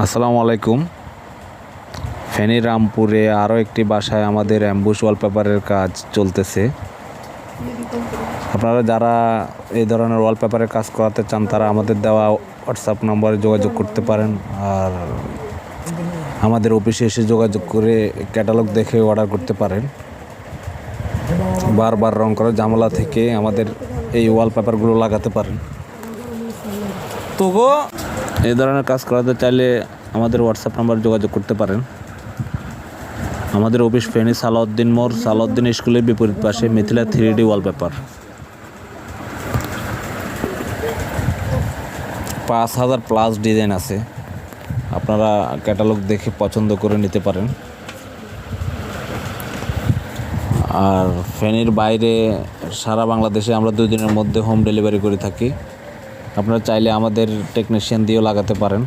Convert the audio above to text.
আসসালামু আলাইকুম। ফেনী রামপুরে আরও একটি বাসায় আমাদের অ্যাম্বুশ ওয়ালপেপারের কাজ চলতেছে। আপনারা যারা এই ধরনের ওয়ালপেপারের কাজ করাতে চান, তারা আমাদের দেওয়া হোয়াটসঅ্যাপ নম্বরে যোগাযোগ করতে পারেন। আর আমাদের অফিসে এসে যোগাযোগ করে ক্যাটালগ দেখে অর্ডার করতে পারেন। বারবার রং করা ঝামেলা থেকে আমাদের এই ওয়ালপেপারগুলো লাগাতে পারেন। তো গো এই ধরনের কাজ করাতে চাইলে আমাদের হোয়াটসঅ্যাপ নাম্বার যোগাযোগ করতে পারেন। আমাদের অফিস ফেনী সালাউদ্দিন মোড় সালাউদ্দিন স্কুলের বিপরীত পাশে মিথিলা থ্রি ডি ওয়ালপেপার পাঁচ হাজার প্লাস ডিজাইন আছে। আপনারা ক্যাটালগ দেখে পছন্দ করে নিতে পারেন। আর ফেনীর বাইরে সারা বাংলাদেশে আমরা দুই দিনের মধ্যে হোম ডেলিভারি করে থাকি। আপনারা চাইলে আমাদের টেকনিশিয়ান দিয়েও লাগাতে পারেন।